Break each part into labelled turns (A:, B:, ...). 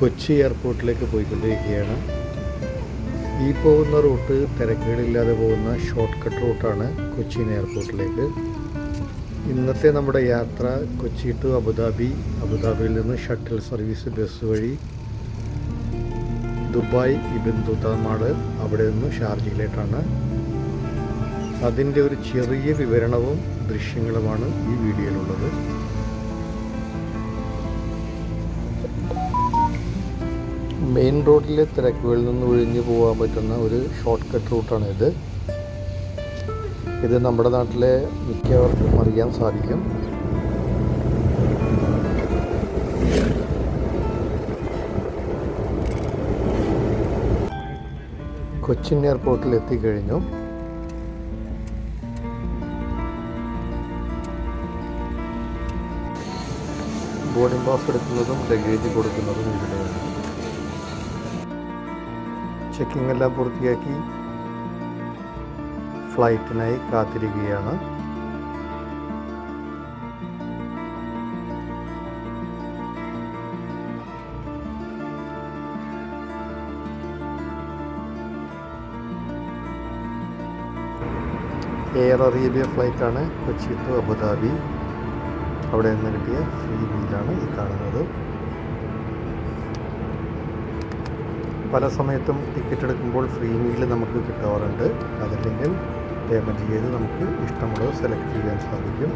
A: കൊച്ചി എയർപോർട്ടിലേക്ക് പോയിക്കൊണ്ടിരിക്കുകയാണ്. ഈ പോകുന്ന റൂട്ട് തിരക്കുകളില്ലാതെ പോകുന്ന ഷോർട്ട് കട്ട് റൂട്ടാണ് കൊച്ചിൻ എയർപോർട്ടിലേക്ക്. ഇന്നത്തെ നമ്മുടെ യാത്ര കൊച്ചി ടു അബുദാബി. അബുദാബിയിൽ നിന്ന് ഷട്ടിൽ സർവീസ് ബസ് വഴി ദുബായ് ഇബിൻ തുത്തമാട് അവിടെ നിന്ന് ഷാർജയിലേക്കാണ്. അതിന്റെ ഒരു ചെറിയ വിവരണവും ദൃശ്യങ്ങളുമാണ് ഈ വീഡിയോയിലുള്ളത്. മെയിൻ റോഡിലെ തിരക്കുകളിൽ നിന്ന് ഒഴിഞ്ഞു പോകാൻ പറ്റുന്ന ഒരു ഷോർട്ട് കട്ട് റൂട്ടാണ് ഇത്. ഇത് നമ്മുടെ നാട്ടിലെ മിക്കവർക്കും അറിയാൻ സാധിക്കും. കൊച്ചിൻ എയർപോർട്ടിൽ എത്തിക്കഴിഞ്ഞു. ബോർഡിംഗ് പാസ് എടുക്കുന്നതും ലഗേജ് കൊടുക്കുന്നതും ഇവിടെയാണ്. ചെക്കിംഗ് എല്ലാം പൂർത്തിയാക്കി ഫ്ലൈറ്റിനായി കാത്തിരിക്കുകയാണ്. എയർ അറേബ്യ ഫ്ലൈറ്റാണ് കൊച്ചി ടു അബുദാബി അവിടെ നിന്ന് കിട്ടിയ ഫ്രീ മീലാണ് ഈ കാണുന്നത്. പല സമയത്തും ടിക്കറ്റ് എടുക്കുമ്പോൾ ഫ്രീ മീൽ നമുക്ക് കിട്ടാറുണ്ട്. അതല്ലെങ്കിൽ പേയ്മെന്റ് ചെയ്ത് നമുക്ക് ഇഷ്ടമുള്ളത് സെലക്ട് ചെയ്യാൻ സാധിക്കും.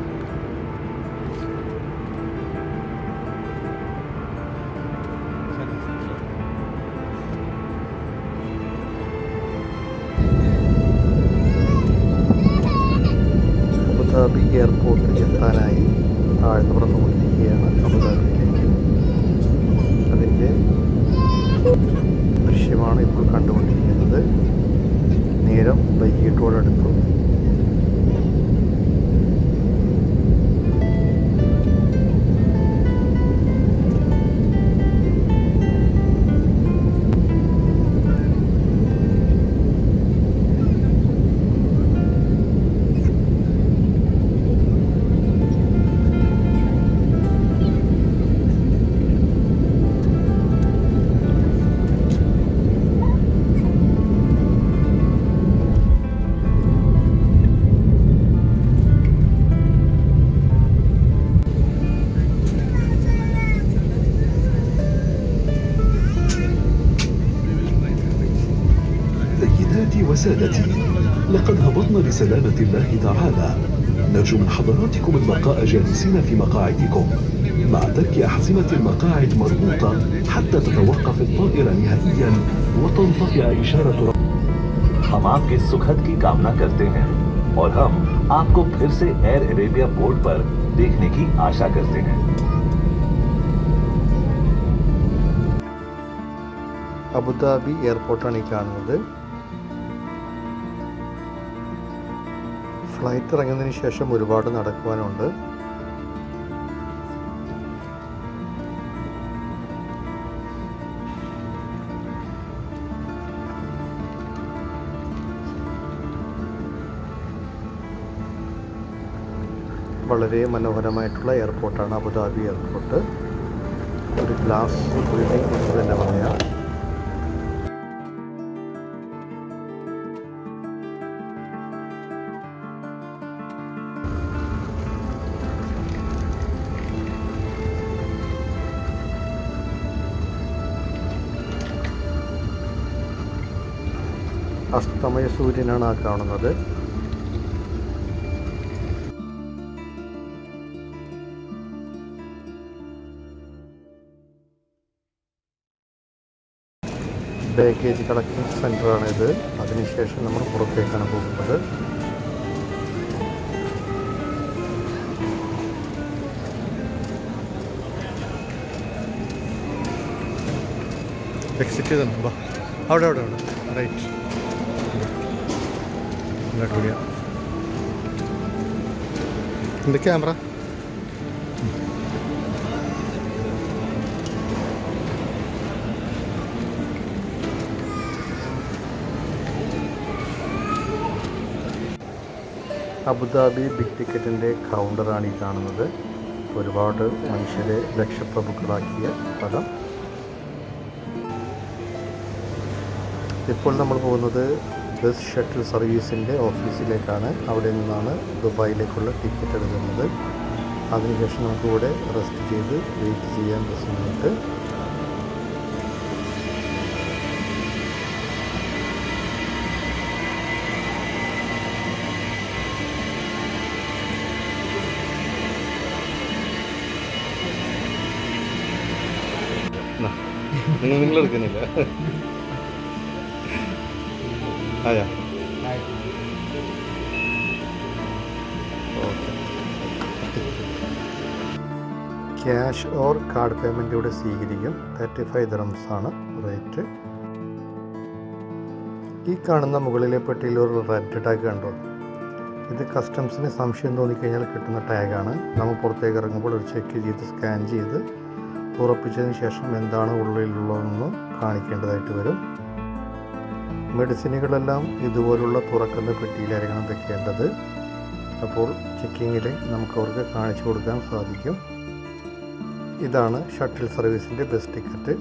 A: അബുദാബി എയർപോർട്ടിൽ എത്താനായി താഴ്ന്നു പറന്നുകൊണ്ടിരിക്കുകയാണ് അബുദാബിയിലേക്ക് ഇപ്പോൾ കണ്ടുകൊണ്ടിരിക്കുന്നത്. നേരം വൈകിട്ടോടടുത്തു.
B: وسادتي لقد هبطنا بسلامة الله تعالى نرجو من حضراتكم البقاء جالسين في مقاعدكم مع ترك أحزمة المقاعد مربوطة حتى تتوقف الطائرة نهائيا وتنطفئ إشارة
C: हम आपके सुखद की कामना करते हैं और हम आपको फिर से एयर अरेबिया बोर्ड पर देखने की आशा करते हैं
A: അബുദാബി എയർപോർട്ടാണ് ഈ കാണുന്നത് ഫ്ലൈറ്റ് ഇറങ്ങുന്നതിന് ശേഷം ഒരുപാട് നടക്കുവാനുണ്ട്. വളരെ മനോഹരമായിട്ടുള്ള എയർപോർട്ടാണ് അബുദാബി എയർപോർട്ട്. ഒരു ഗ്ലാസ് ബിൽഡിംഗ് എന്ന് തന്നെ പറയാം. അസ്തമയ സൂര്യനാണ് ആ കാണുന്നത്. ബാഗേജ് കളക്ഷൻ സെന്ററാണിത് അതിനുശേഷം നമ്മൾ പുറത്തേക്കാണ് പോകുന്നത്. എക്സിറ്റ് ചെയ്തോ? അവിടെ അവിടെ അവിടെ. റൈറ്റ് അടിപൊളിയാ എന്ത് ക്യാമറ? അബുദാബി ബിഗ് ടിക്കറ്റിന്റെ കൗണ്ടറാണ് ഈ കാണുന്നത്. ഒരുപാട് മനുഷ്യരെ ലക്ഷപ്രഭുക്കളാക്കിയ പദം ഇപ്പോൾ നമ്മൾ പോകുന്നത് ബസ് ഷട്ടിൽ സർവീസിന്റെ ഓഫീസിലേക്കാണ് അവിടെ നിന്നാണ് ദുബായിലേക്കുള്ള ടിക്കറ്റ് എടുക്കുന്നത്. അതിനുശേഷം നമുക്ക് ഇവിടെ റെസ്റ്റ് ചെയ്ത് വെയിറ്റ് ചെയ്യാൻ ബസ്സിനായിട്ട് നിങ്ങൾ നിങ്ങൾ എടുക്കുന്നില്ല ആയാ ക്യാഷ് ഓർ കാർഡ് പേയ്മെന്റിലൂടെ സ്വീകരിക്കും. തേർട്ടി ഫൈവ് ദിറംസ് ആണ് റേറ്റ്. ഈ കാണുന്ന മുകളിലെ പെട്ടിയിൽ ഒരു റെഡ് ടാഗ് കണ്ടോ? ഇത് കസ്റ്റംസിന് സംശയം തോന്നിക്കഴിഞ്ഞാൽ കിട്ടുന്ന ടാഗാണ്. നമ്മൾ പുറത്തേക്ക് ഇറങ്ങുമ്പോൾ ഒരു ചെക്ക് ചെയ്ത് സ്കാൻ ചെയ്ത് ഉറപ്പിച്ചതിന് ശേഷം എന്താണ് ഉള്ളിലുള്ളതെന്ന് കാണിക്കേണ്ടതായിട്ട് വരും. മെഡിസിനുകളെല്ലാം ഇതുപോലുള്ള തുറക്കുന്ന പെട്ടിയിലായിരിക്കണം വെക്കേണ്ടത്. അപ്പോൾ ചെക്കിങ്ങിൽ നമുക്ക് അവർക്ക് കാണിച്ചു കൊടുക്കാൻ സാധിക്കും. ഇതാണ് ഷട്ടിൽ സർവീസിന്റെ ബസ് ടിക്കറ്റ്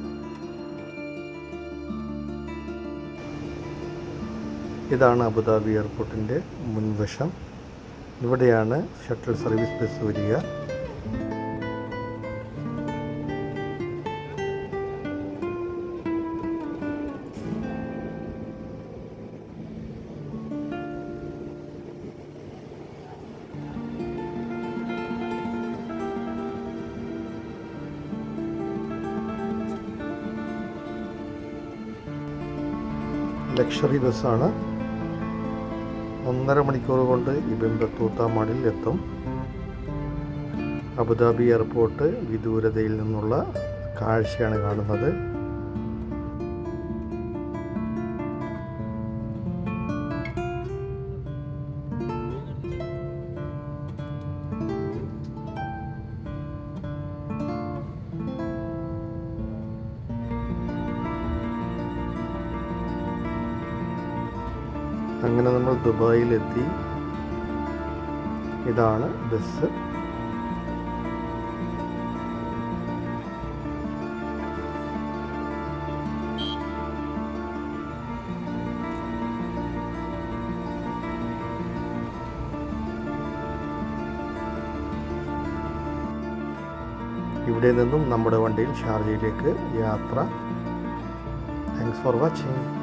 A: ഇതാണ് അബുദാബി എയർപോർട്ടിന്റെ മുൻവശം. ഇവിടെയാണ് ഷട്ടിൽ സർവീസ് ബസ് വരിക. ലക്ഷറി ബസ്സാണ്. ഒന്നര മണിക്കൂർ കൊണ്ട് ഇബൻ ബത്തൂത്താമാടിൽ എത്തും. അബുദാബി എയർപോർട്ട് വിദൂരതയിൽ നിന്നുള്ള കാഴ്ചയാണ് കാണുന്നത്. അങ്ങനെ നമ്മൾ ദുബായിലെത്തി. ഇതാണ് ബസ്. ഇവിടെ നിന്നും നമ്മുടെ വണ്ടിയിൽ ഷാർജയിലേക്ക് യാത്ര. Thanks for watching